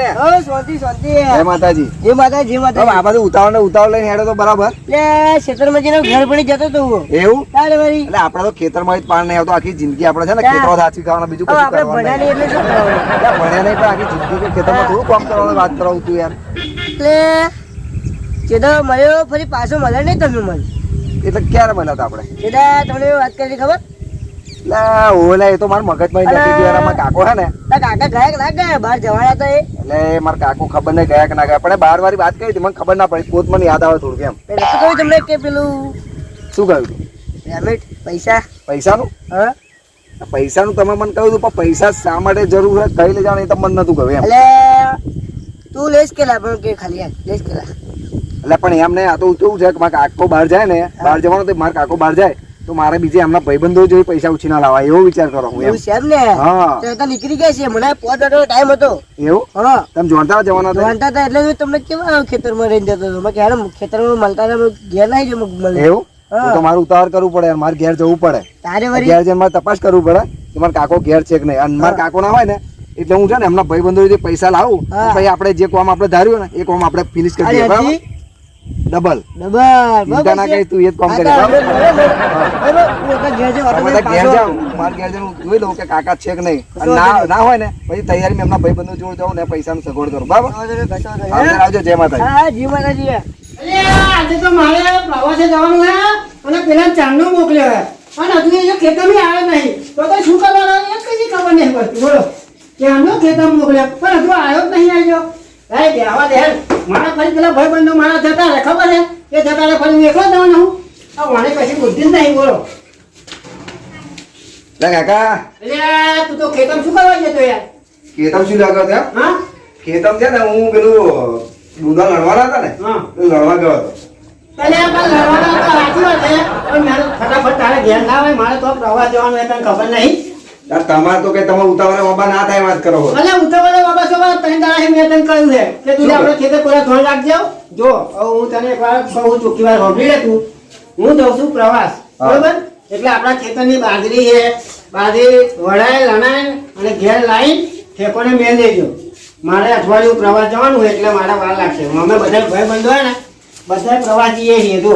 ને? હો શાંતિ શાંતિ. જય માતાજી. જે માતા જે હવે આ બધું ઉતાવળ ને ઉતાવળ લઈને હેડો તો બરાબર. લે ક્ષેત્રમાં જઈને ઘર પડી જતો તો એવું? તારે વળી. એટલે આપણે તો ખેતરમાં જ પાણ નહીં આવતો આખી જિંદગી આપણે છે ને ખેતરો સાચી ખાવાના બીજું કશું આપણે ભણ્યા નહીં. એટલે શું કરવાનું ભણ્યા નહીં પણ આખી જિંદગી કે ખેતરમાં થોડું કામ કરવાનું વાત કરાવું તું યાર. એટલે મળ્યો ફરી પાછો મળે નહીં તમે મને? એટલે ક્યારે મળ્યા હતા આપણે? તમને વાત કરી ખબર? ઓલા એ તો મારા મગજમાં નથી ગયું યાર કાકો હે ને. કાકા ગયા ના ગયા? બહાર જવાના એ. એટલે મારા કાકો ખબર નહીં ગયા કે ના ગયા. પણ બાર વારી વાત કરી હતી મને ખબર ના પડી. પોત મને યાદ આવે થોડું કેમ પેલું કહ્યું તમને કે પેલું? શું કહ્યું પૈસા. પૈસાનું? હા. પૈસાનું તમે મને કહ્યું હતું પણ પૈસા શા માટે જરૂર છે કઈ લઈ જવાનું એ તો મને નતું કહ્યું એમ. એટલે તું લેશ કેલા પણ કે ખાલી કેલા. એટલે પણ એમ ને આ તો કેવું છે કે મારા કાકો બહાર જાય ને બહાર જવાનું તો મારા કાકો બહાર જાય. તો મારે બીજે એમના ભાઈબંધો જોઈ પૈસા ઉછીના લાવા એવો વિચાર કરો હું એવું છે ને? હા. તો નીકળી ગયા છે. મને પોત વાગ્યાનો ટાઈમ હતો. એવું? હા. તમે જોણતા જવાના હતા હતા એટલે તમને કેવા ખેતરમાં રહીને જતો હતો. મેં કે ખેતરમાં મળતા ઘેર નહીં જો મળે એવું. તો મારું ઉતાવળ કરવું પડે મારે ઘેર જવું પડે. તારે વળી? ઘેર જઈને મારે તપાસ કરવું પડે કે મારા કાકો ઘેર છે કે નહીં. અને મારા કાકો ના હોય ને એટલે હું છે ને એમના ભાઈબંધો જે પૈસા લાવું. પછી આપણે જે કોમ આપણે ધાર્યું ને એ કોમ આપણે ફિનિશ કરી દઈએ. બરાબર? ડબલ. ડબલ ચિંતા ના કરી તું એ જ કામ કરે માર ઘેર જઈને જોઈ લઉં કે કાકા છે કે નહીં. ના ના હોય ને પછી તૈયારી એમના ભાઈ બંધુ જોડે જાઉં ને પૈસા પૈસાનું સગવડ કરો. બરાબર? આવજો જય માતાજી. હા માતાજી. આજે તો મારે પ્રવાસે જવાનું હે અને પેલા ચાંદનો મોકલ્યો હે. અને હજુ એ ખેતરમાં આવે નહીં. તો તો શું કરવાનું? એ કઈ ખબર નહીં પડતી. બોલો. ચાંદનો ખેતર મોકલ્યો. પણ હજુ આવ્યો જ નહીં આવ્યો. હે બેહવા દે. મારા ફરી પેલા ભાઈબંધો મારા જતા રહે ખબર છે એ જતા રહે ફરી એકલો જવાનો હું? આ મને પછી બુદ્ધિ જ નહીં બોલો. લે કાકા. એટલે તું તો ખેતમ શું કરવા જતો યાર? ખેતમ શું લાગો ત્યાં હા? ખેતમ છે ને હું પેલું દૂધા લડવાના હતા ને હા. એ લડવા ગયો હતો. પેલે આપણે લડવાના હતા, સાચી વાત છે. પણ મારે ફટાફટ તારે ધ્યાન ના હોય મારે તો પ્રવાસ જવાનું હોય તને ખબર નહીં. તમારે તો કે તમે ઉતાવળે બાબા ના થાય વાત કરો અલે ઉતાવળે બાબા છો દાડા હે મેં તને કહ્યું છે કે તું આપણે ખેતર પૂરા ધોરણ રાખજો જો હું તને એક વાર કહું ચોખ્ખી વાર સાંભળી લે તું હું જઉં છું પ્રવાસ બરોબર? એટલે આપણા ખેતરની બાજરી છે બાજરી વડાય લણાય અને ઘેર લાવીને ઠેકોને મેં દેજો. મારે અઠવાડિયું પ્રવાસ જવાનું હોય એટલે મારે વાર લાગશે. અમે બધા ભાઈ બંધો ને બધા પ્રવાસ જઈએ છીએ જો.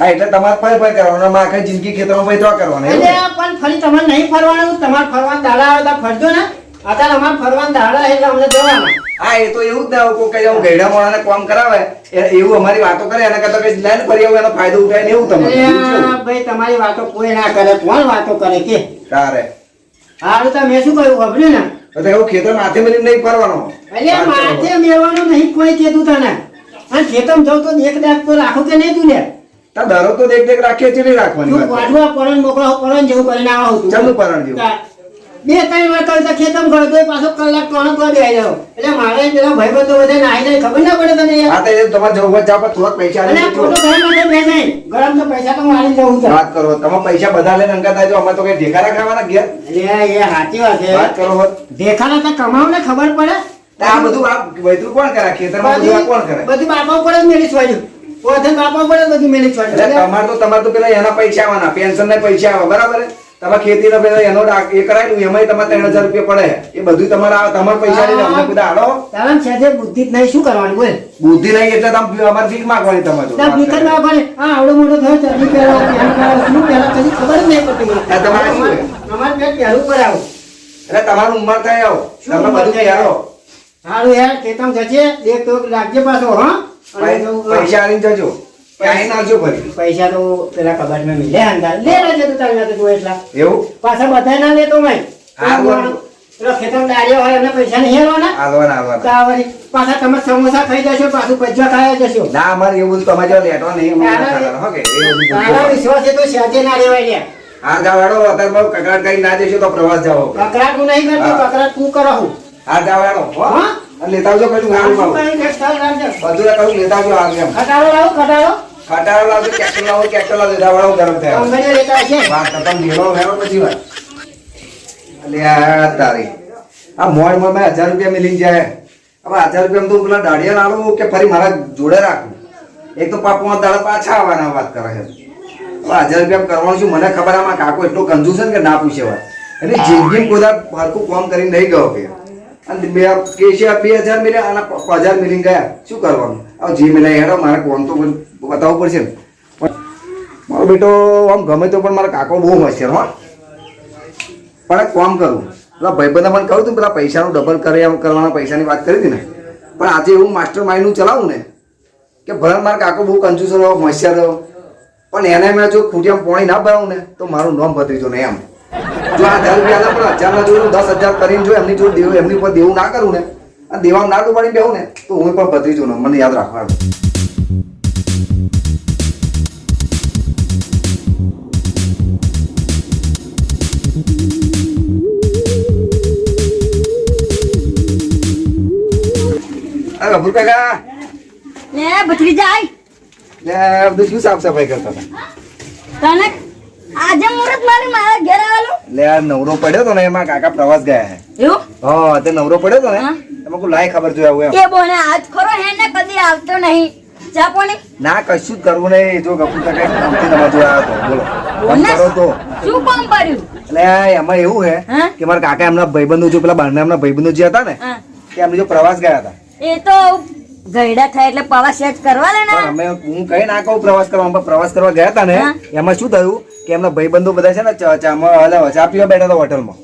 હા એટલે તમારે ફરી ફરી કરવાનું આમાં જિંદગી ખેતરમાં પછી તો કરવાનું એટલે પણ ફરી તમારે નહીં ફરવાનું તમારે ફરવાના દાડા આવે તો ફરજો ને. અત્યારે અમારે ફરવાના દાડા એટલે અમને જવાનું. હા એ તો એવું જ ના કોઈ કઈ આવું ગઈડા મોણાને કામ કરાવે એવું અમારી વાતો કરે એના કરતા કઈ લાઈન ફરી આવું એનો ફાયદો ઉઠાય ને એવું? આ ભાઈ તમારી વાતો કોઈ ના કરે કોણ વાતો કરે કે? તારે. હારું તો મેં શું કહ્યું ખબર્યું ને? તો એવું ખેતર માથે મરીને નહીં ફરવાનો. એટલે માથે મેવાનું નહીં કોઈ કીધું તને. અને ખેતમ જવું તો એક દાખ તો રાખો કે નહીં તું લે? તાર તો દેખ દેખ રાખીએ ચીલી રાખવાની. વાઢવા પડે મોકલો પડે જેવું કરીને આવો ચાલુ પરણ જેવું. બે ત્રણ વાર કરતા ખેતમ ગયો તો પાછો કલાક ત્રણ તો બે જાવ એટલે મારે પેલા ભાઈબંધો બધે નાઈ જાય ખબર ના પડે તને હા તો તમારે જવું હોય જાવ થોડા પૈસા અને જજો. ઘર માટે બે જાય ગરમ તો પૈસા તો મારી જવું છે. વાત કરો તમે પૈસા બધા લઈને અંગત આવજો અમે તો કઈ ઢેકા ખાવાના ઘેર? એટલે એ સાચી વાત છે. વાત કરો. દેખાડા તો કમાવ ને ખબર પડે. આ બધું આ વૈતરું કોણ કરે? ખેતરમાં બધું કોણ કરે? બધું બાપા ઉપર જ મેલી છોડ્યું પોતે બાપા ઉપર બધું મેલી એટલે છોડ્યું તો તમારે તો પેલા એના પૈસા આવવાના પેન્શન ના પૈસા આવે બરાબર તમે ખેતી ના પેલા એનો એ કરાયેલું એમાંય તમારે ત્રણ હજાર રૂપિયા પડે. એ બધું તમારે તમારા પૈસા લઈને અમને બધા હાલો તારા છે બુદ્ધિ જ નહીં શું કરવાનું બોલ? બુદ્ધિ નહીં એટલે તમે અમારે ફીસ માંગવાની તમારે તો. ત્યાં ભીખર ના પડે હા આવડો મોટો થયો ચડની પહેરો શું પહેરો કદી ખબર નહીં પડતી તમારે શું અમારે પેટ પહેરવું પડે આવું. એટલે તમારું ઉંમર થાય આવો. તમે બધું થાય? કરો સારું યાર ખેતમ જશે એક તો રાખજે પાછો હા. પૈસા આલીને જજો. ક્યાંય ના આવજો ફરી પૈસા તો પેલા કબાટમાં મિલે અંદર. લે રહેજે તું તારી પાસે તું એટલા. એવું? પાછા બધાય ના લેતો મેં પેલો ખેતમ દાળિયો હોય એમને પૈસા નહીં હેરવાના હાલવાના હાલવાના. પાછા તમે સમોસા ખાઈ જશો પાછું પજવા ખાઈ જશો. ના અમારે એવું બધું તમારે જેવા નહીં હો કે? તારા વિશ્વાસ છે તો સાચે ના રેવાય લે. જાઓ હેડો અત્યારે કકડાટ કરી ના જશો તો પ્રવાસ જાઓ. કકરાટ હું નહીં કરતો હા. કકરાટ તું કરો હું. હા? જાઓ હો? લેતા આવજો. બધું કહું લેતા આવજો હાલ એમ. ખટારો લાવો ખટારો. ખટારો લાવો ગરમ થયા. લેતા હશે વાત ખતમ ભેળો ભેળો પછી વાત. અલ્યા તારી. આ મોય મોય મેં હજાર રૂપિયા મિલી જાય. હવે હજાર રૂપિયા તું પેલા દાડિયા લાડું કે ફરી મારા જોડે રાખું? એક તો પાપમાં દાડા પાછા આવવાના વાત કરે છે. હવે હજાર રૂપિયા કરવાનું શું? મને ખબર આમાં કાકો એટલો કંજુ છે ને કે ના પૂછે વાત. એટલે જિંદગી કોઈ હરખું કામ કરીને નહીં ગયો કે. અને બે કેશિયા બે હજાર મિલ્યા અને હજાર મિલી ગયા. શું કરવાનું? હવે જે મિલાય હેડો, મારે કોણ તો બતાવવું પડશે ને. મારો બેટો આમ ગમે તો પણ મારા કાકો બહુ હોશિયાર હા. પણ એક કામ કરું. પેલા ભાઈબંધે મને કહ્યું હતું પેલા પૈસાનું ડબલ કરે એમ કરવાના પૈસાની વાત કરી હતી ને. પણ આજે એવું માસ્ટર માઇન્ડનું ચલાવું ને, કે ભલે મારા કાકો બહુ કંજૂસ રહ્યો, હોશિયાર રહ્યો, પણ એને મેં જો ખૂટિયામાં પોણી ના ભરાવું ને, તો મારું નામ ભત્રીજો ને એમ. જો આ હજાર રૂપિયા પણ હજારના જોયું દસ હજાર કરીને જો એમની જોડે દેવું એમની ઉપર દેવું ના કરું ને અને દેવામાં ના ડૂબાડી બેહું ને તો હું પણ ભદ્રી જોઉં મને યાદ રાખવા અરે અભુલ કાકા. લે ભત્રી જાય લે બધું શું સાફ સફાઈ કરતા હતા? તને આજે મુરત મારી મારા ઘેર આવેલું. લે આ નવરો પડ્યો તો ને એમાં કાકા પ્રવાસ ગયા હે. એવું? હા તે નવરો પડ્યો તો ને એમાં કોઈ લાય ખબર જોયા હોય એ બોને આજ ખરો હે ને કદી આવતો નહીં. ચા પાણી. ના કશું જ કરવું નહીં. જો ગપુ કાકા કામથી તમારા જોયા તો બોલો. ફોન. કરો તો. શું કામ કર્યું એટલે એમાં એવું હે કે મારા કાકા એમના ભાઈબંધો જો પેલા બહારના એમના ભાઈબંધો જે હતા ને કે એમને જો પ્રવાસ ગયા હતા. એ તો ગયડા થાય એટલે પ્રવાસ જ કરવા લે અમે હું કઈ ના કહું પ્રવાસ કરવા પ્રવાસ કરવા ગયા હતા ને એમાં શું થયું? કે એમના ભાઈબંધો બધા છે ને ચામાં ચા પીવા બેઠા હતા હોટલમાં.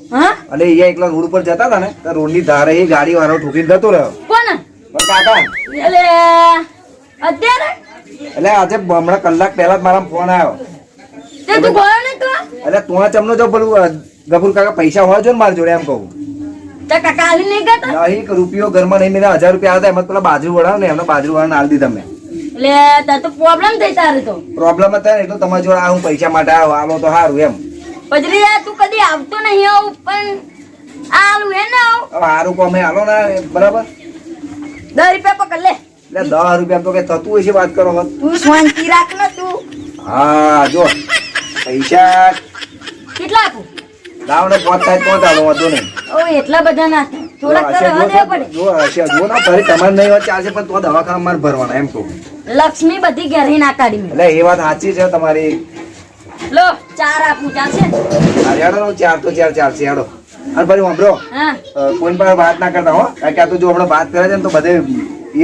અને એ એકલા રોડ ઉપર જતા હતા ને તો રોડની ધારે એ ગાડી વાળો ઠોકીને જતો રહ્યો. કોણ? કાકા એટલે અત્યારે? એટલે આજે હમણાં કલાક પહેલા જ મારા ફોન આવ્યો. તે તું ગયો ને તું? એટલે તું ચમનો જો પેલું ગફુર કાકા પૈસા હોય જો ને મારી જોડે એમ કહું. કાકા આવી નહીં ગયા નહીં રૂપિયો ઘરમાં નહીં મેં હજાર રૂપિયા હતા એમાં પેલા બાજુ વળાવ ને એમને બાજુ વાળા આલી દીધા મેં. એટલે તાર તો પ્રોબ્લેમ થઈ તારે તો. પ્રોબ્લેમ હતા ને એટલે તમારી જોડે આ હું પૈસા માટે આવો આવો તો સારું એમ. પછી યાર તું કદી આવતો નહીં આવું પણ આલું હે ને આવું. સારું કોમે હાલો ને બરાબર? દસ રૂપિયા પકડ લે. એટલે દસ રૂપિયા તો કે થતું છે વાત કરો. તું શાંતિ રાખ ને તું. હા જો. પૈસા કેટલા આપું? લાવ ને પોત થાય તો જ વાંધો નહીં. ઓ એટલા બધા ના લક્ષ્મી બધી ઘેરી ના કાઢી એટલે એ વાત સાચી છે તમારી. લો ચાર આપું ચાલશે ચાર તો ચાર ચાલશે હેડો. અને ફરી વાપરો કોઈ પણ વાત ના કરતા હો કારણ કે આ તો જો હમણાં વાત કરે છે ને તો બધે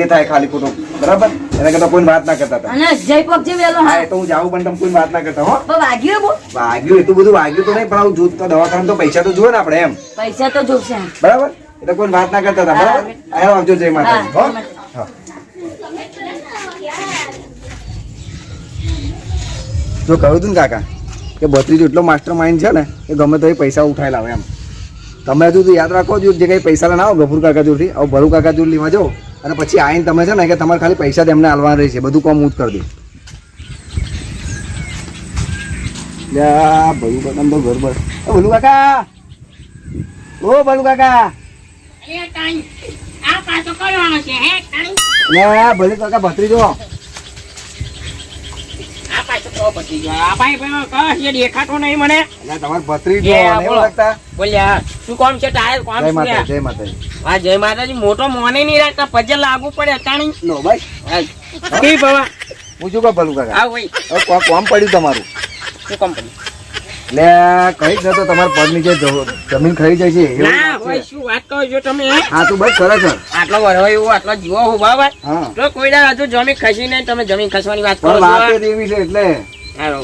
એ થાય ખાલી ખોટું. બરાબર? એને કરતા કોઈ વાત ના કરતા હતા. અને જય પગજી વેલો હા તો હું જાઉં પણ તમે કોઈ વાત ના કરતા હો. વાગ્યું બો વાગ્યું એટલું બધું વાગ્યું તો નહીં પણ આવું જૂથ તો દવાખાને તો પૈસા તો જોવે ને આપણે એમ. પૈસા તો જોશે. બરાબર? એટલે કોઈ વાત ના કરતા હતા બરાબર? આવ્યો આવજો જય માતાજી. હો. જો કહ્યું હતું ને કાકા કે ભત્રીજો એટલો માસ્ટર માઇન્ડ છે ને કે ગમે તો એ પૈસા ઉઠાઈ લાવે એમ. તમે હજુ તો યાદ રાખો જો જે કંઈ પૈસા ના આવો ગફુર કાકા જોડથી આવો ભરુ કાકા જોડ લેવા જાઓ અને પછી આવીને તમે છે ને કે તમારે ખાલી પૈસા તેમને હાલવાના રહેશે બધું કામ હું જ કરી દઉં લ્યા ભલું કાકા તો ઘર બર ઓ ભલું કાકા! ઓ ભલું કાકા! ભલું કાકા ભત્રીજો. દેખાતો નહીં મને. તમારે ભત્રીજો લે, નહીં બોલો. ઓળખતા બોલ્યા શું કામ છે તારે કામ જય માતા જય માતાજી. હા જય માતાજી મોટો મોને નહીં રાખતા પજ્જે લાગુ પડે અટાણી નો ભાઈ. કી બાબા હું શું કહું ભલું કાકા? હા ભાઈ. કોમ કોમ પડ્યું તમારું. શું કામ પડ્યું? લે કઈ જ નતો તમારા પગ નીચે જ- જમીન ખાઈ જાય છે ના છે. શું વાત કહો છો તમે હા? તું બસ ખરેખર આટલો વરવો એવું આટલો જીવો હું બાબા તો કોઈ દાડો હજુ જમીન ખસી નહીં તમે જમીન ખસવાની વાત કરો છો વાતે દેવી છે એટલે.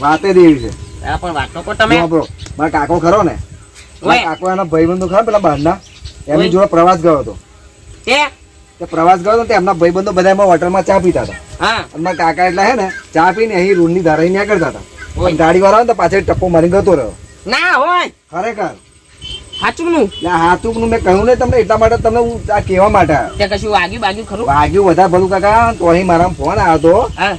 વાતે દેવી છે. હા, પણ વાત તો તમે. બ્રો, કાકો ખરો ને મારા. કાકો એના ભાઈબંધો ખરા પેલા બહારના એમની. જોડે પ્રવાસ ગયો હતો. તે? તે પ્રવાસ ગયો હતો તે એમના ભાઈબંધો બધા એમાં હોટલમાં ચા પીતા હતા. હા. અને કાકા એટલે હે ને ચા પીને અહીં રૂમની ધારાઈ નીકળતા હતા. ઓય. ગાડી વાળા ને તો પાછળ ટપ્પો મારી ગતો રહ્યો. ના હોય. ખરેખર. સાચું નું હાથુકનું મેં કહ્યું ને તમને એટલા માટે તમને હું આ કહેવા માટે. તે કશું વાગ્યું બાગ્યું ખરું? વાગ્યું વધારે ભલું કાકા તો અહીં મારા ફોન આવ્યો હતો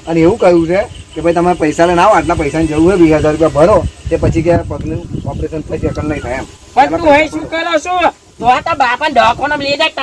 અને એવું કહ્યું છે કે ભાઈ તમે પૈસા લઈને આવો આટલા પૈસાની જરૂર હોય વીસ હજાર રૂપિયા ભરો તે પછી કે પગનું ઓપરેશન થઈ શકે નહીં થાય એમ. પણ તું શું કરો છો? તો આ બાપા દવાખાને લઈ જાય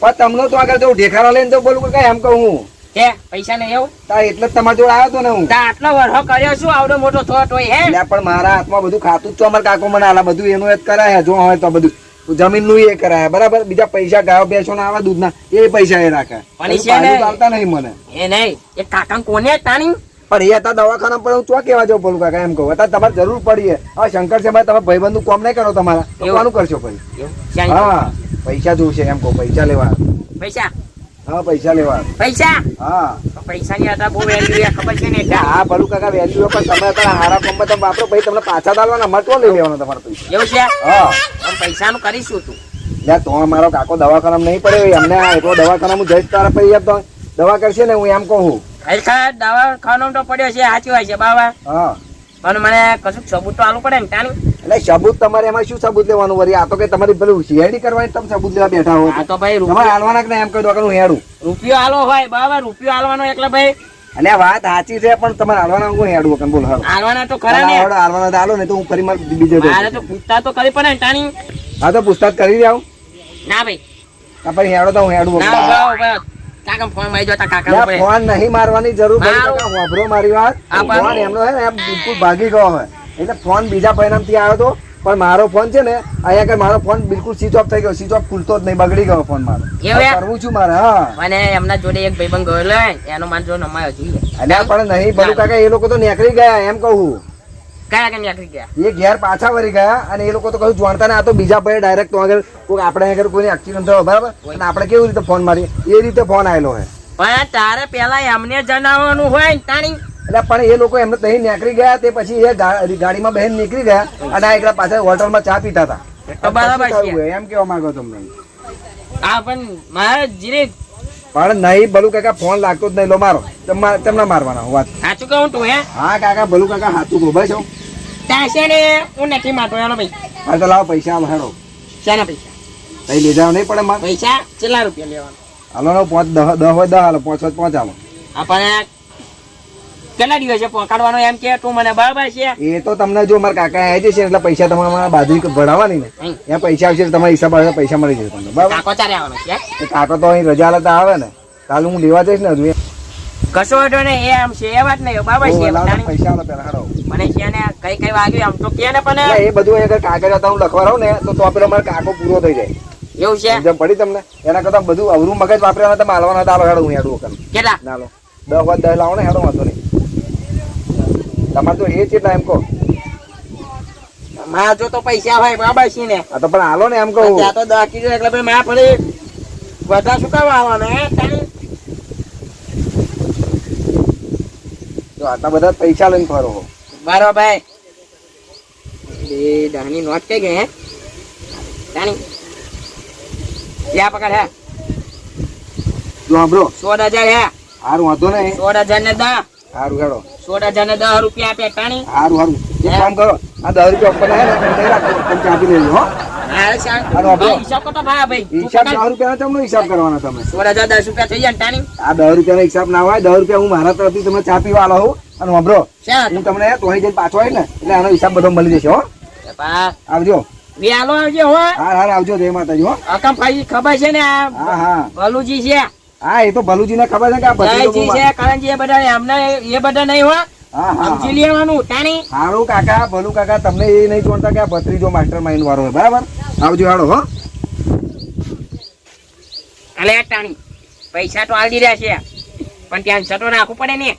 પણ તમને તો આગળ જો ઢેખારા લઈને તો બોલું કાકા એમ કહું હું પૈસા નહીં એવું તા એટલે તમારા જોડે આવ્યો ને હું. તા આટલો વરહો કર્યો શું આવડો મોટો થોટ હોય હે? એટલે પણ મારા હાથમાં બધું ખાતું જ તો અમારા કાકો મને આલા બધું એનું જ કરાય જો હોય તો બધું. જમીનનું એ કરાય બરાબર? બીજા પૈસા ગાયો બેસો ના આવે દૂધના એ પૈસા એ રાખે. પણ છે ને- ચાલતા નહીં મને. એ નહીં એ કાકા કોને તાણી? પણ એ હતા દવાખાના પણ હું ચો કેવા જાઉં બોલું કાકા એમ કહું. અત્યારે તમારે જરૂર પડી છે હવે શંકર છે તમે ભાઈબંધનું કોમ નહીં કરો તમારા. તો કોનું કરશો પછી હા પૈસા જોશે એમ કહું પૈસા લેવા. પૈસા? હા પૈસા લેવા. પૈસા? હા. તો પૈસાની હતા બહુ વેલ્યુ ખબર છે ને? હા ભલું કાકા વેલ્યુ પણ તમે અત્યારે હારા કોમમાં તમે વાપરો પછી તમને પાછા દાલવાના તો લઈ લેવાના તમારા પૈસા. એવું છે? હા. પણ પૈસાનું કરીશું તું. લે તો મારો કાકો દવાખાનામાં નહીં પડ્યો એમને એટલો દવાખાનામાં જઈશ તારા પછી તો દવા કરશે ને હું એમ કહું ખરેખર દવા ખાવાનો તો પડ્યો છે સાચી હોય છે બાબા. હા. પણ મને કશું સબૂત તો આલું પડે ને તાની? એટલે સબૂત તમારે એમાં શું સબૂત લેવાનું વરી આ તો કે તમારી પેલું સીઆઈડી કરવાની તમે સબૂત લેવા બેઠા હો. આ તો ભાઈ તમારે હાલવાના કે એમ કહી દો કે હું હેડું. રૂપિયો હાલો હોય બરાબર રૂપિયો હાલવાનો એટલે ભાઈ અને વાત સાચી છે પણ તમારે હાલવાના હું હેડું વગર બોલ હાલો. આલવાના તો ખરા ને. હાલો, હાલવાના હાલો ને તો હું ફરી મારે બીજે. તો પૂછતા તો કરી પડે ટાણી હા તો પૂછતા કરી રહ્યા ના ભાઈ. આ પછી હેડો તો હું હેડું ના કાકા ફોન મારી જતા કાકા ફોન નહીં મારવાની જરૂર કાકા, મારી વાત. ફોન એમનો હે ને બિલકુલ ભાગી ગયો હોય એટલે ફોન બીજા પરિણામથી આવ્યો હતો પણ મારો ફોન છે ને અહીંયા આગળ મારો ફોન બિલકુલ સ્વિચ ઓફ થઈ ગયો સ્વિચ ઓફ ખુલતો જ નહીં બગડી ગયો ફોન મારો? કરવું છું મારે હા. અને એમના જોડે એક ભાઈબંધ ગયેલો એનો માર જો નમાય જોઈએ અલ્યા પણ નહીં ભલું કાકા એ લોકો તો નીકળી ગયા એમ કહું કયા કઈ નીકળી ગયા? એ ઘેર પાછા વળી ગયા અને એ લોકો તો કશું જાણતા ને આ તો બીજા ભાઈ ડાયરેક્ટ તો આગળ કોઈ આપણે આગળ કોઈને એક્સિડન્ટ થયો બરાબર? અને આપણે કેવી રીતે ફોન મારીએ? એ રીતે ફોન આવેલો હોય પણ તારે પેલા એમને જણાવવાનું હોય ને તાણી. એટલે પણ એ લોકો એમને ત્યાં નીકળી ગયા તે પછી એ ગાડીમાં બહેન નીકળી ગયા અને આ એકલા પાછા હોટલમાં ચા પીતા હતા. બરાબર એમ કેવા માંગો તમને. આ પણ મારે જીરે. પણ નહીં ભલું કાકા ફોન લાગતો જ નહીં. લો મારો. તમારે તમને મારવાના વાત સાચું કહું તું હે? હા કાકા ભલું કાકા સાચું ગોભાઈ છો છે ને હું નથી મારતો એનો ભાઈ. હા તો લાવો પૈસા હેડો શાના પૈસા તઈ લીધા નહીં પડે પૈસા કેટલા રૂપિયા લેવાના? હાલો ને પાંચ દહ દહ હોય દહ હાલો પાંચ હોય પાંચ હાલો. આપણે કેટલા દિવસે પહોંચાડવાનો એમ કે તું મને બરાબર છે? એ તો તમને જો મારા કાકા આવી જશે એટલે પૈસા તમારે મારા બાજુ ભરાવાની ને. ત્યાં પૈસા આવશે તમારા હિસાબ આવે પૈસા મળી જશે તમને. બરાબર? કાકો ચારે આવવાનો છે કાકો તો અહીં રજા લેતા આવે ને. કાલે હું લેવા જઈશ ને હજુ. કશો વાંધો ને એ આમ છે એ વાત નહીં બાબા છે. પૈસા આલો પહેલા હારો મને છે ને કઈ કઈ વાગ્યું આમ તો કે ને પણ એ બધું કાગળ હતા હું લખવા રહું ને તો તો પેલો મારો કાકો પૂરો થઈ જાય. એવું છે? સમજણ પડી તમને? એના કરતા બધું અવરું મગજ વાપર્યા તમે હાલવાના હતા હાલો હેડો હું હેડું વખત. કેટલા? ના લો. દસ વાત દસ લાવો ને હેડો વાંધો નહીં. તમારે તો એ છે એમ કહો. માં જો તો પૈસા હોય બરાબર છે ને? આ તો પણ હાલો ને એમ કહું. ત્યાં તો દસ કિલો એટલે ભાઈ માં ફરી બધા શું કરવા આવવાના? જો આટલા બધા પૈસા લઈને ફરો. બરાબર. ભાઈ એ દહની નોટ કઈ ગઈ હે? તાણી ત્યાં પકડ હે. સાંભળો. સોળ હજાર હે. હારું વાંધો નહીં. સોળ હજાર ને દસ હારું હેડો. સોળ હજાર ને દસ રૂપિયા આપે તાણી હારું હારું. એક કામ કરો. આ દસ રૂપિયા ઉપર હે ને રાખો તમે ચાપી લેજો હો. હિસાબ કરતો ભાઈ તું હિસાબ દસ રૂપિયાનો તમને હિસાબ કરવાના તમે. સોળ હજાર દસ રૂપિયા થઈ જાય ટાણી આ દસ રૂપિયાનો હિસાબ ના હોય દસ રૂપિયા હું મારા તરફથી તમે ચા પીવા હોઉં. અને વાપરો હું તમને તોહી જઈને પાછો આવી ને એટલે આનો હિસાબ બધો મળી જશે હો. આવજો. બે આવજો હો. હા હા આવજો જય માતાજી હો. અકમ ભાઈ ખબર છે ને આ હા હા. ભલુજી છે. હા એ તો ભલુજીને ખબર છે કે આ બધી છે કરણજી એ બધા એમને એ બધા નહીં હો. હા હા સમજી લેવાનું તાણી. હારું કાકા ભલું કાકા તમને એ નહીં જોડતા કે આ ભત્રીજો માસ્ટર માઇન્ડ વાળો હોય બરાબર? આવજો હાડો હો. અલે તાણી પૈસા તો આલી રહ્યા છે પણ ત્યાં છતો રાખવું પડે ને.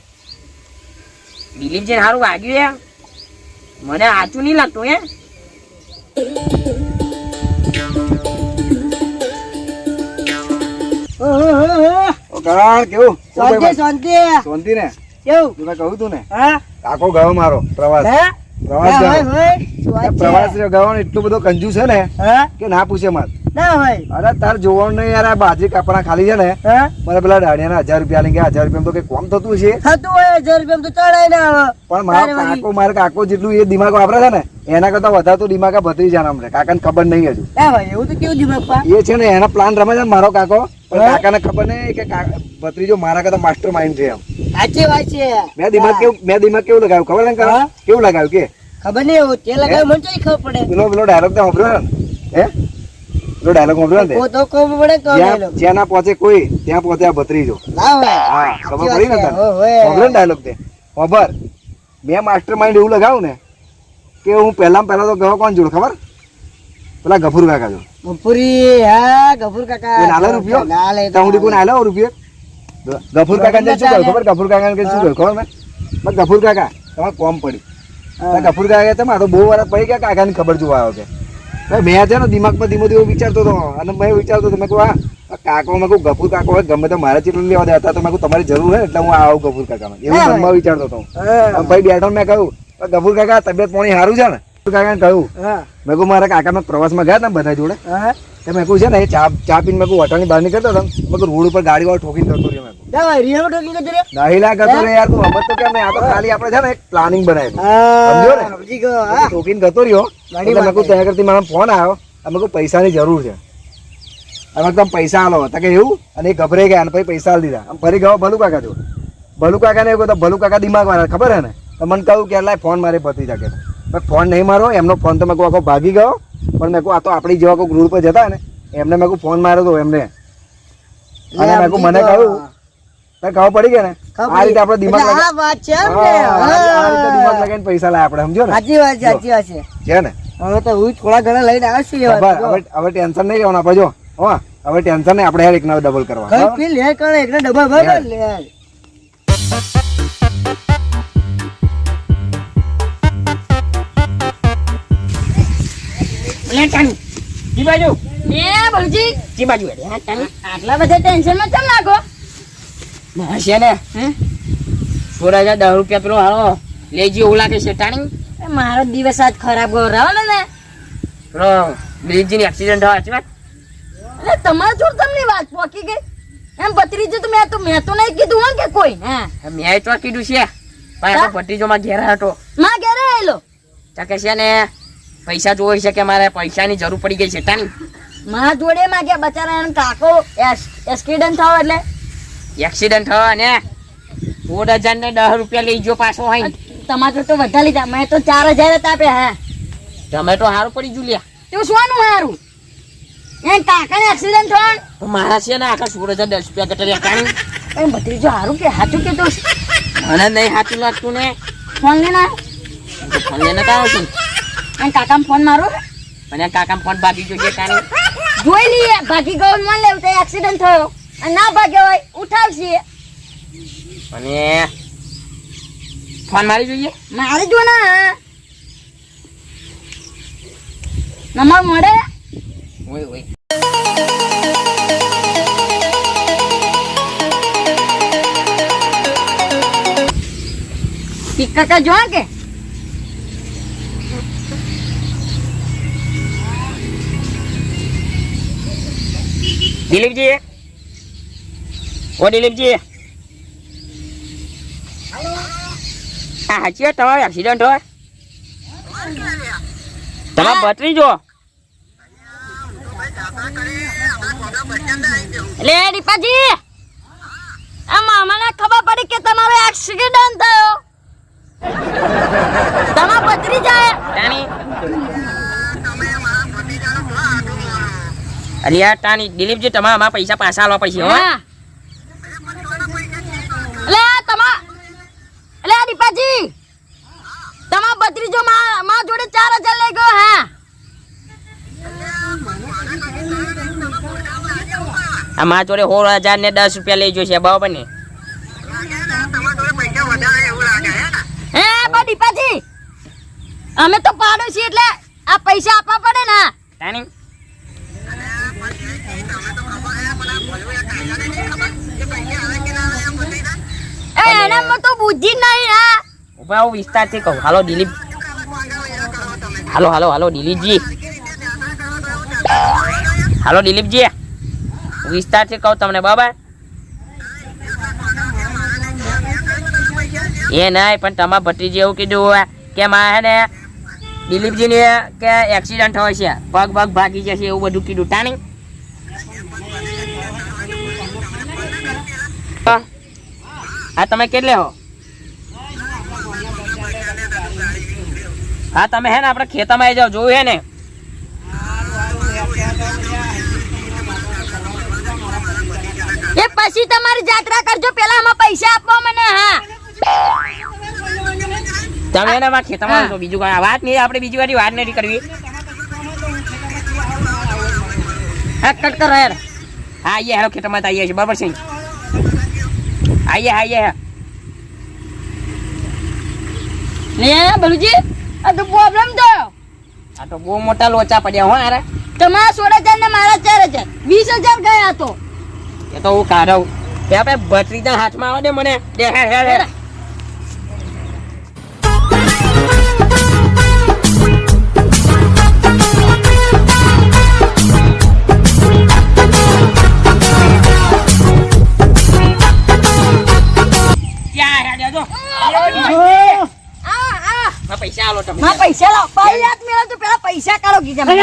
દિલીપજી સારું વાગ્યું હે મને સાચું નહીં લાગતું હે. કરણ કેવું? શાંતિ શાંતિ. શાંતિ ને? કેવું? તું કહું તું ને. કાકો ગયો મારો પ્રવાસ. હે? પ્રવાસ પ્રવાસ ગયો એટલો બધો કંજૂસ છે ને કે ના પૂછે મત ના ભાઈ. અરે તાર જોવાનું નહીં યાર આ બાજરી કાપડા ખાલી છે ને. મને પેલા દાડિયાના હજાર રૂપિયા લઈ ગયા હજાર રૂપિયા તો કઈ કોમ થતું છે થતું હોય હજાર રૂપિયા તો ચડાય ના આવે. પણ મારા કાકો મારા કાકો જેટલું એ દિમાગ વાપરે છે ને એના કરતા વધારે તો દિમાગ ભત્રી જાય અમને. કાકાને ખબર નહીં હજુ. એવું તો કેવું દિમાગ એ છે ને એના પ્લાન રમે છે મારો કાકો. પણ ને કાકાને ખબર નહીં કે ભત્રીજો મારા કરતા માસ્ટર માઇન્ડ છે એમ. સાચી વાત છે. મેં દિમાગ કેવું મેં દિમાગ કેવું લગાવ્યું? ખબર ને? કેવું લગાવ્યું કે? ખબર નહીં એવું તે લગાવ્યું મને ખબર પડે. પેલો પેલો ડાયરેક્ટ સાંભળ્યો હે? પેલો ડાયલોગ મોકલો ને તો કોમ પડે તો જ્યાં ના પહોંચે કોઈ ત્યાં પહોંચે આ ભત્રીજો. ના હોય. હા ખબર પડી ને તને. હો, ને ડાયલોગ તે? ખબર? મેં માસ્ટર માઇન્ડ એવું લગાવું ને કે હું પહેલા પહેલા તો ગયો કોણ જોડ ખબર? પેલા ગફુર કાકા જો ગફુરી હા ગફુર કાકા. નાલે રૂપિયો? ના લે ત્યાં સુધી કોઈ નાલે રૂપિયો? ગફુર કાકા ને શું કહ્યું? ખબર? ગફુર કાકા ને શું કહ્યું? ખબર મેં મેં ગફુર કાકા તમારે કોમ પડી. ગફુર કાકા તમે આ તો બહુ વાર પડી ગયા કાકાની ખબર જોવા આવ્યો કે. મેં છે ને દિમાગમાં ધીમો ધીમો વિચારતો હતો અને મેં વિચારતો હતો મેં કહું આ કાકો મેં કહું ગફુર કાકો હોય ગમે તો મારે ચેટલું લેવા દે હતા તો મેં કહું તમારી જરૂર હોય એટલે હું આવું ગફુર કાકામાં. એવું મનમાં વિચારતો હતો. ભાઈ બેઠો મેં કહ્યું "આ ગફુર કાકા તબિયત પાણી સારું છે ને? કાકાને કહ્યું મેં કહું મારા કાકા મેં પ્રવાસમાં ગયા હતા બધા જોડે? તો મેં કહું છે ને એ ચા ચા પીને મેં કહું હોટલની બહાર નીકળતો હતો મેં કહું રોડ ઉપર ગાડી વાળો ઠોકીને જતો રહ્યો મેં કહું. કરતો રહ્યો દાહીલા કરતો રે યાર તું સમજ તો કેમ નહીં આ તો ખાલી આપણે છે ને એક પ્લાનિંગ બનાવ્યું હા ને? સમજી ગયો હા. ઠોકીને જતો રહ્યો. મેં કહું ત્યાં કરતી મારા ફોન આવ્યો. અમે કહું પૈસાની જરૂર છે. હવે તમે પૈસા આલો. હતા કે એવું? અને એ ગભરાઈ ગયા અને પછી પૈસા આલી દીધા. ફરી ગયો ભલુ કાકા જો ભલુ કાકા ને એવું કહ્યું ભલુ કાકા દિમાગ વાળા ખબર હે ને? તો મને કહ્યું કે લાય ફોન મારે પતી શકે મેં ફોન નહીં મારો. એમનો ફોન તો મેં કહું આખો ભાગી ગયો. પણ મેં કહું આ તો આપણી જેવા કોઈ રોડ પર જતા ને એમને મેં કહું ફોન માર્યો હતો એમને. અને મેં કહું મને કહ્યું તને ખબર પડી ગયા ને આ રીતે આપણે દિમાગ એટલે વાત છે દિમાગ લગાવીને પૈસા લાય આપણે સમજો ને? સાચી વાત છે સાચી વાત છે. છે ને? હવે તો હું થોડા ઘણા લઈને આવશે એ હવે હવે ટેન્શન નહીં લેવાનું આપણે જો. હો હવે ટેન્શન નહીં આપણે એક નવો ડબલ કરવા. કઈ બરાબર? પી લે કરે એકને ડબલ ભર લે લે ટાણી જી બાજુ. એ બળજી જી બાજુ. હેડે, હા, આટલા બધા ટેન્શનમાં કેમ લાગો? મારે ને? સોળ હજાર દસ રૂપિયા પેલો હાલો. લેજી એવું લાગે છે ટાણી મારો દિવસ આજ ખરાબ ગયો. રહ્યો ને. પેલો બ્રિજની એક્સિડન્ટ થવા છે એટલે તમારા જોડ તમને વાત પોકી ગઈ. એમ ભત્રીજી તો મેં તો મેં તો નહીં કીધું હોય કે કોઈ હા? મેં તો કીધું છે. પણ આ માં ઘેર હતો. માં ઘેરા આવેલો તકે છે ને પૈસા જોઈ છે કે મારે પૈસાની જરૂર પડી ગઈ છે તાની? મારા જોડે માં ગયા બચારા એનો કાકો એક્સિડન્ટ થયો એટલે. એક્સિડન્ટ થયો ને દોઢ હજાર ને દસ રૂપિયા લઈ ગયો પાછો હોય તમારે તો વધારે લીધા મેં તો ચાર હજાર જ આપ્યા હા. તમે તો સારું પડી જુલિયા તો શું હારું? એ કાકાને એક્સિડન્ટ થયો મારા છે ને આખા સોળ હજાર દસ રૂપિયા કટે ટાણી એ ભત્રીજો સારું કે સાચું કે તો મને નહીં સાચું લાગતું ને. ફોન લેના ફોન લેના કાઢો છું? એ કાકાને ફોન મારો. અને કાકા ફોન ભાગી ગયો છે જોઈ લઈએ ભાગી ગયો ન લેવું તો એક્સિડન્ટ થયો. અને ના ભાગ્યો હોય ઉઠાવશે. અને ફોન મારી જોઈએ? મારી જો ના. નંબર મળે? ઓય ઓય કાકા જો કે? દિલીપજી? ઓ દિલીપજી. આ હાચી વાત તમારો એક્સિડન્ટ હોય. તમારા બતરી જો. લે દીપાજી. આ મામાને ખબર પડી કે તમારો એક્સિડન્ટ થયો. તમારા પતરી જાય. અલિયા તાની દિલીપજી તમારે અમારા પૈસા પાછા આલવા પડશે હો. હા. લે તમા લે દીપાજી. તમાર બત્રીજો માં માં જોડે ચાર હજાર લઈ ગયો હા. આ મારા જોડે સોળ હજાર ને દસ રૂપિયા લઈ ગયો છે બાબા ને? હે બા દીપાજી. અમે તો પાડોશી એટલે આ પૈસા આપવા પડે ને. ટાણી એ એનામાં તો બુદ્ધિ નહીં હા. ઊભા હું વિસ્તારથી કહું. હાલો દિલીપ. હાલો હાલો હાલો દિલીપજી. હાલો દિલીપજી. વિસ્તારથી કહું તમને બરાબર? એ નહીં પણ તમારા ભટ્ટીજી એવું કીધું કે માં હે ને દિલીપજીને કે એક્સિડન્ટ હોય છે. પગ પગ ભાગી જશે એવું બધું કીધું. ટાણી. હા તમે કેટલે હો? હા તમે હે ને આપણે ખેતરમાં આવી જાઓ જોયું હે ને? એ પછી તમારી જાત્રા કરજો પેલા આમાં પૈસા આપો મને હા. તમે એને માં ખેતરમાં આવજો બીજું કઈ વાત નહીં આપણે બીજી વાર વાત નથી કરવી. હા કટ કરો યાર. હા આઈએ હેલો ખેતરમાં તો આઈએ છે બરાબર છે આઈએ આઈએ ને બલુજી આ તો પ્રોબ્લેમ થયો આ તો બહુ મોટા લોચા પડ્યા હો યાર તમારા સોળ હજાર ને મારા ચાર હજાર. વીસ હજાર ગયા તો. એ તો હું કાઢવ તે આપણે ભત્રીજા હાથમાં આવે દે મને. કાઢો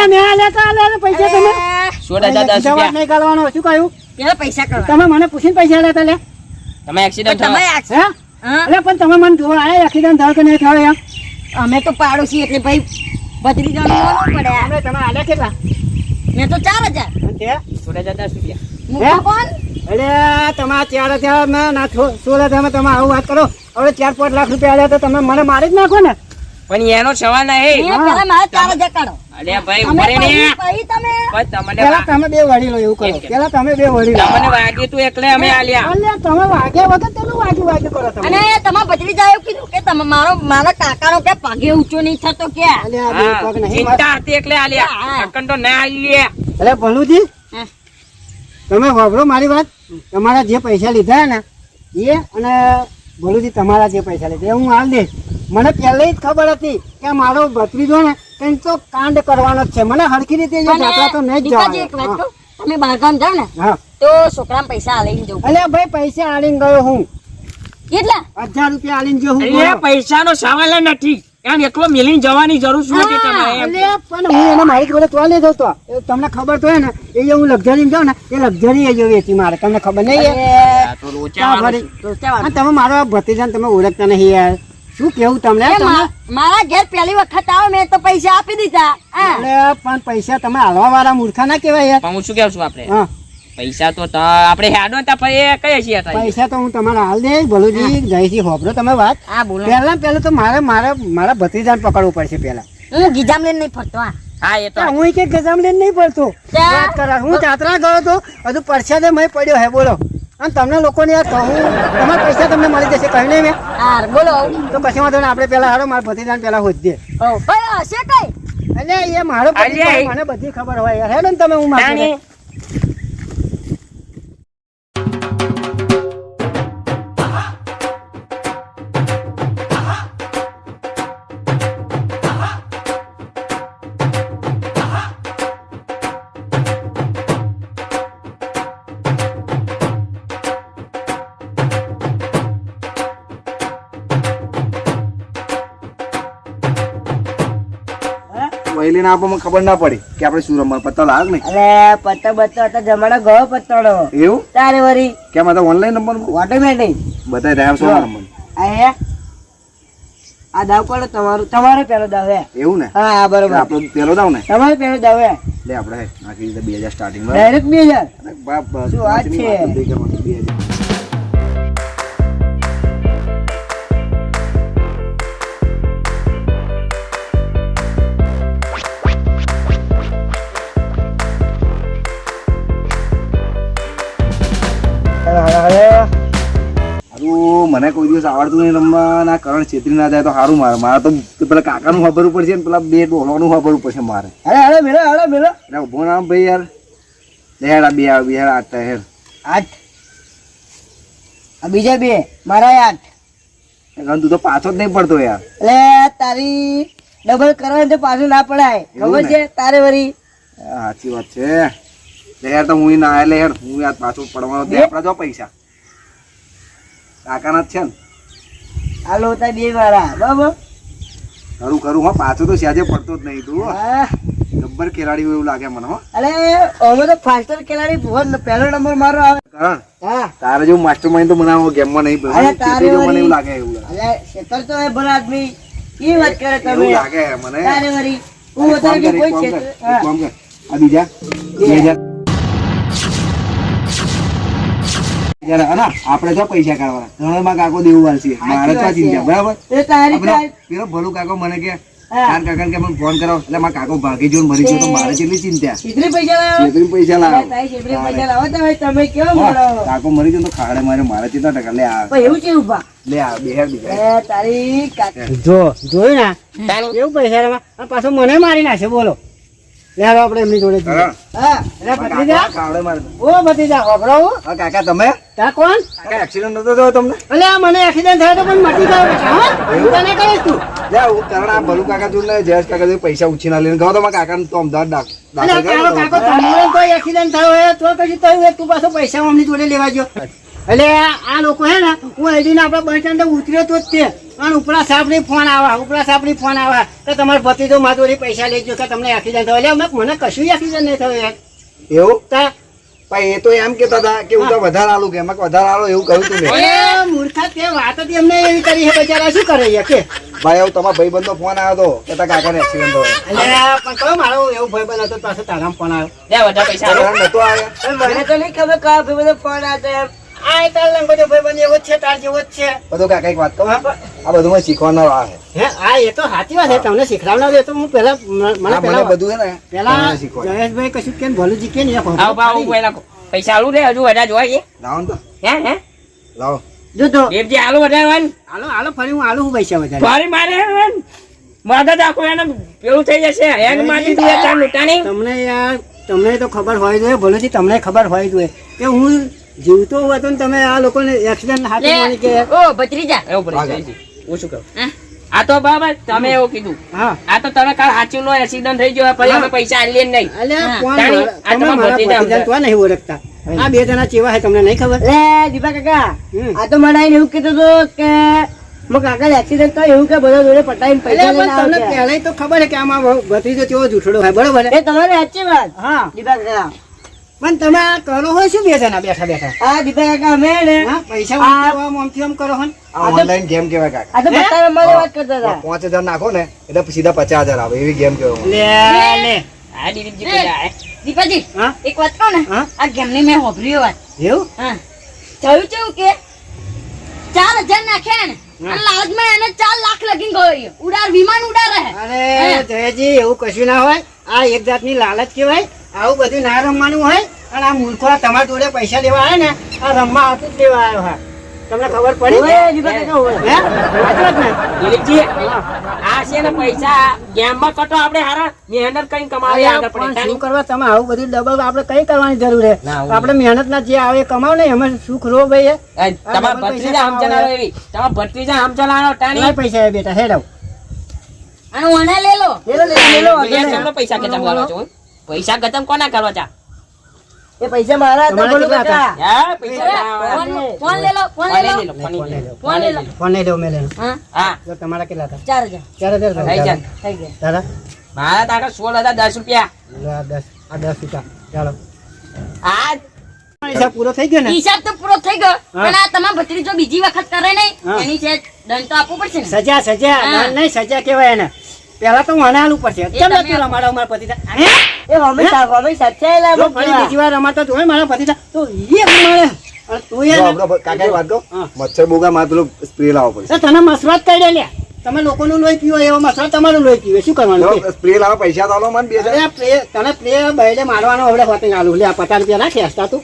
તમે. મને પૂછીને પૈસા લેતા લે. તમે એક્સિડન્ટ તમે થયો હે? હા? અરે પણ તમે મને જોવા આયા એક્સિડન્ટ થયો કે નહીં થયો એમ? અમે તો પાડોશી એટલે ભાઈ બત્રીસ જણ પડે. અમે તમે આલ્યા કેટલા? મેં તો ચાર હજાર. સોળ હજાર દસ રૂપિયા કોણ અરે તમારા ચાર હજાર મેં ના સોળ હજાર તમે આવું વાત કરો. હવે ચાર પાંચ લાખ રૂપિયા આલ્યા તો તમે મને મારી જ નાખો ને. પણ એનો સવાલ નહીં મેં પેલા મારે ચાર હજાર કાઢો. અલ્યા ભાઈ ઉભરે ને. તમને પેલા તમે બે વડી લો એવું કરો. એક- પેલા તમે બે વડી લો. તમને વાગ્યું તું એકલે અમે આલ્યા. અલ્યા તમે વાગ્યા વગર તેનું વાગ્યું વાગ્યું કરો તમે? અને તમારા ભત્રીજા એવું કીધું કે તમે મારો મારા કાકાનો કે પગે ઊંચો નહીં થતો કે. અલ્યા બે પગ નહીં ચિંતા હતી એકલે આલ્યા. અકન તો ના આલ્યા. અરે ભલુજી તમે વાપરો મારી વાત? તમારા જે પૈસા લીધા ને એ અને ભલુજી તમારા જે પૈસા લીધા એ હું હાલ દે. મને પહેલે જ ખબર હતી કે મારો ભત્રીજો ને તો કાંડ કરવાનો છે. મને હરખી રીતે એ અને તો નહીં જ એક વાત જવા કહું. તમે બહારગામ જાવ ને તો છોકરા પૈસા આલીને જવું. અલ્યા ભાઈ પૈસા આલીને ગયો હું. કેટલા? હજાર રૂપિયા આલીને જો હું અરે પૈસાનો સવાલ નથી. એમ એકલો મિલીને જવાની જરૂર શું હતી તમે એમ? પણ હું એને મારી જોડે તો લઈ જતો એ તમને ખબર તો હે ને એ હું લક્ઝરી જાઉં ને એ લક્ઝરી એ જોઈ હતી મારે. તમને ખબર નહીં તમે મારો ભત્રીજાને તમે ઓળખતા નહીં યાર. શું કેવું તમને? મારા ઘેર પહેલી વખત આવો મેં તો પૈસા આપી દીધા. પણ પૈસા તમે હાલવા વાળા મૂર્ખા ના કેવાય યાર. પણ હું શું કેવું છું આપણે? પૈસા તો આપણે હેડો તા પછી કહીએ છીએ પૈસા તો હું તમારા હાલ દે ભલુજી જયસી હોબરો તમે વાત. હા બોલો. પહેલા પહેલા તો મારે મારે મારા ભત્રીજાને પકડવું પડશે પહેલા. હું ગીજામ લઈને નહીં ફરતો હા. હા એ તો હું એક ગજામ લઈને નહીં પડતો ચા. વાત કરા હું જાત્રા ગયો તો હજુ પરસાદે મય પડ્યો હે બોલો. અને તમને લોકોને યાર કહું તમારા પૈસા તમને મળી જશે કહ્યું નહીં મેં. હાર બોલો. તો પછી વાંધો આપણે પેલા હારો મારા ભતીજાને પેલા હોજ. દે હશે કઈ? એટલે એ મારો મને બધી ખબર હોય યાર. હેડો ને તમે હું માગું તાણી. વહેલી ના આપો ખબર ના પડી કે આપણે શું રમવાનું પત્તો લાગ નહીં? અરે પત્તો બત્તો હતો જમાડો ગયો પત્તોડો એવું? તારે વરી કેમ આ ઓનલાઈન નંબર ઓટોમેટિક બધા રહ્યા શું નંબર આ આ દાવ કોણ તમારું તમારો પેલો દાવ હે. એવું ને? હા હા બરોબર. આપણો પેલો દાવ ને? તમારો પેલો દાવ હે. લે આપણે નાખી દીધા બે હજાર સ્ટાર્ટિંગ ડાયરેક્ટ બે હજાર? બાપ શું વાત છે? બે હજાર. મને કોઈ દિવસ આવડતું નહીં રમવા ના કરણ છેતરી ના જાય તો સારું મારે. મારે તો પેલા કાકાનું ખબર પડશે ને પેલા બે ડોલાનું ખબર પડશે મારે. અરે અરે મેલો અરે મેલો. અરે ઊભો ના ભાઈ યાર. લે બે આવે બે આઠ આઠ. આ બીજા બે મારા આઠ. કારણ તું તો પાછો જ નહીં પડતો યાર. એટલે તારી ડબલ કરવાનું તો પાછું ના પડાય. ખબર છે? તારે વરી સાચી વાત છે. યાર તો હું ના લે યાર. હું યાર પાછો પડવાનો આપણા જો પૈસા. કાકાના જ છે ને. આ લોતા બે વાળા. બરાબર? કરું કરું હા પાછો તો સાજે પડતો જ નહીં તું ગબ્બર ખેલાડી એવું લાગે મને હો. અરે હવે તો ફાસ્ટર કેલાડી ભુવન પહેલો નંબર મારો આવે. કારણ હા. તારે જેવું માસ્ટર માઇન્ડ તો મને ગેમમાં નહીં ભરે તારે મને એવું લાગે એવું. અરે શેતર તો એ ભલા આદમી એ વાત કરે તમે. એવું લાગે મને. તારે વરી હું. વધારે કોઈ શેતર આ બીજા 2000 યાર અના આપણે તો પૈસા કાઢવાના. ધણોમાં કાકો દેવું વાળશે મારે તો ચિંતા બરાબર? પેલો ભલું કાકો મને કે તાર કાકા કે મને ફોન કરો. એટલે મારા કાકો ભાગી જોન મરી ગયો તો મારે કેટલી ચિંતા? કેટલી પૈસા લાવો. કેટલી પૈસા લાવો. કેટલી પૈસા લાવો તમે તમે કેવો મળો કાકો મરી ગયો તો ખાડે મારે મારે ચિંતા ટકા? લે આ. એવું છે ઊભા લે આ બે હેર બીજા તારી કાકા. જો જોયું ને એવું પૈસા પાછો મને મારી નાખે બોલો. લે આપણે એમની જોડે ઓ ભત્રીજા હોભળાવો હા કાકા તમે? તા કોણ? કાકા એક્સિડન્ટ નતો થયો તમને? અલે આ મને એક્સિડન્ટ થયો તો પણ મટી ગયો બેટા હા. તને કહીશ તું. જા હું કારણ આ ભલું કાકા જોડે ને જયેશ કાકા જોડે પૈસા ઉછીના લઈને. ગયો તો મારા કાકાને તો અમદાવાદ ડાક અલે કાકો તો. કોઈ એક્સિડન્ટ થયો હોય તો કશું થયું તું પાછો પૈસા અમની જોડે લેવા ગયો. એટલે આ લોકો હે ને હું એડીને આપણે બસ ઉતર્યો તો જ તે. અને ઉપરા સાહેબની ફોન આવા ઉપરા સાહેબની ફોન આવા કે તમારો ભત્રીજો મારા જોડે પૈસા લેજો કે તમને એક્સિડન્ટ થયો. એટલે મને કશું એક્સિડન્ટ નહીં થયું યાર એવું? તા. પણ એ તો એમ કેતા હતા કે હું તો વધારે આલું કે એમાં વધારે આલો એવું કહ્યું તું મેં મૂર્ખા તે વાત જ એમને એવી કરી છે બચારા શું કરે છે કે? ભાઈ એવું તમારા ભાઈ બંધો ફોન આવ્યો હતો કે તારા કાકાને એક્સિડન્ટ થયો? એટલે પણ કયો મારો એવો ભાઈ બંધ હતો પાછો તારામ ફોન આવ્યો. લે બધા પૈસા. નતો આવ્યા? મને તો નહીં ખબર કયા ભાઈ બધો ફોન એમ. આ એ તાર લંગો ભાઈ બને એવો જ છે તાર જેવો જ છે બધું કા એક વાત કહું આ બધું મને શીખવાનો આ છે હે આ એ તો સાચી વાત છે તમને શીખડાવનાર એ તો હું મને બધું છે ને જયેશભાઈ કશું કે ભલુજી કે એ ખબર બા આવું પડી. પૈસા આલું રે હજુ વધારે જોઈએ. લાવો તો. હે હે? લાવો. જો તો દેવજી આલુ વધારે વાન હાલો હાલો ફરી હું આલુ હું પૈસા વધારે. ફરી મારે મદદ આખું એને પેલું થઈ જશે. હેંગ મારી દે તાર લૂંટાણી. તમને યાર તમને તો ખબર હોય જોઈએ ભલેથી તમને ખબર હોય જોઈએ કે હું જીવતો હોય તો તમે આ લોકોને એક્સિડન્ટ હાથે માની કે ઓ ભત્રીજા. એવું પડે હું શું કહું? આ તો બાબા તમે એવું કીધું. આ તો તમે કાલ સાચું નો એક્સિડન્ટ થઈ ગયો પછી અમે પૈસા આલીએ નહીં. અલ્યા કોણ આ તમે મારા ભત્રીજા તો નહીં ઓળખતા? આ બે જણા ચેવા હે તમને નહીં ખબર? લે દીપા કાકા હમ. આ તો મને આઈને એવું કીધું હતું કે મો કાકા એક્સિડન્ટ થયો એવું કે બધા જોડે પટાઈને પૈસા લઈને પણ તમને પહેલાય તો ખબર છે કે આમાં ભત્રીજો કેવો જૂઠડો હે બરોબર? એ તમારી સાચી વાત. હા. દીપા કાકા પણ તમે આ કરો હોય શું બે ના બેઠા બેઠા? આ દીપા કાકા અમે ને પૈસા આ- આમથી આમ કરો હન. ઓનલાઈન ગેમ કહેવાય કાકા. આ તો બતાવે મારે વાત કરતા હતા. પાંચ હજાર નાખો ને એટલે સીધા પચાસ હજાર આવે એવી ગેમ કહેવાય. લે લે. આ દિલીપજી આયા. દીપાજી હા? એક વાત કહું ને? હા? ગેમની મેં હોભરી વાત. એવું? હા. થયું કેવું કે ચાર હજાર નાખ્યા ને લાલચમાં એને ચાર લાખ લગીને ગયો ઉડાર વિમાન ઉડાર રહે. અરે જયજી એવું કશું ના હોય. આ એક જાતની લાલચ કહેવાય. આવું બધું ના રમવાનું હોય અને આ મૂર્ખો તમારા જોડે પૈસા લેવા આવે ને આ રમવા હાથું જ લેવા આવ્યો હા. તમને ખબર પડી? આ છે ને પૈસા ગેમમાં કટો આપણે હારા મહેનત કઈ કમાવી અરે આગળ પણ પડે શું કરવા તમે આવું બધું ડબલ આપણે કઈ કરવાની જરૂર છે? ના, આપણે મહેનત ના જે આવે કમાવ ને એમાં સુખ રો ભાઈ એ તમારા પૈસા ભત્રીજા આમ ચલાવો એવી. તમારા ભત્રીજા આમ ચલાવો ટાણી. પૈસા એ બેટા? હેડ આવ. અને ઓને લે લો પૈસા છો પૈસા ગતમ કોના કરવા ચા? એ પૈસા મારા હતા બોલો કાકા. હે? પૈસા ફોન ફોન લે લો ફોન લે લો. ફોન લે લો. ફોન લે લો ફોન લે લો મે લે હા. હા. તો તમારા કેટલા હતા? 4000 4000 થઈ. જાય. થઈ ગયા દાદા મારા તાકા સોળ હજાર દસ રૂપિયા. લો આ દસ આ 10 રૂપિયા. ચાલો. આ હિસાબ પૂરો થઈ ગયો ને? હિસાબ તો પૂરો થઈ ગયો. પણ આ તમારા ભત્રીજો બીજી વખત કરે નહીં. એની છે દંડ તો આપવો પડશે ને. સજા સજા. નહીં સજા કહેવાય એને. પેલા તો મને આલું પડશે કેમ નથી રમાડો મારા પતિ? એ હંમેશા હંમેશા સચ્ચાયેલા જો ફરી બીજી વાર રમાડતો જોઈ મારા પતિ તો એ તું હા. મચ્છર બોગા માં પેલું સ્પ્રે લાવવો પડશે. તને મસવાત કરી લ્યા તમે લોકોનું લોહી પીવો એવો મસવાત તમારું લોહી પીવે. શું કરવાનું સ્પ્રે લાવો પૈસા તો આલો મને બે તને પ્લે બૈડે મારવાનો હવે હોતે આલુ લે આ પચાસ રૂપિયા નાખે ખેંચતા તું.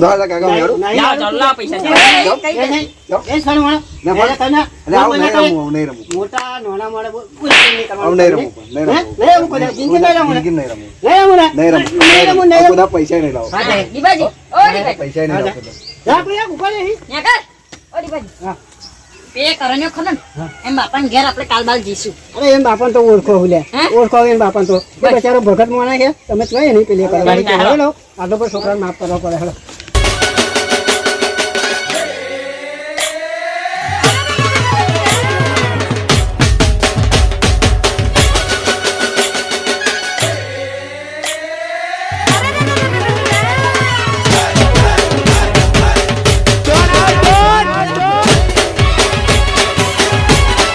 હજાર કાકા. લાવ પૈસા. નહીં મોટા નાના મળે બોલ, પૈસા નહીં લાવો. પૈસા નહીં હા, લાવો કરણ્યો એમ બાપાને ઘેર આપણે કાલ બાલ જઈશું. અરે એમ બાપાને તો ઓળખો હું? લે ઓળખો એમ બાપાને તો. બચારો ભગત મોણા છે. તમે તો નહીં પેલી કરવાની કે. હેલો. આટલો પર છોકરાને માફ કરવા પડે. હેલો.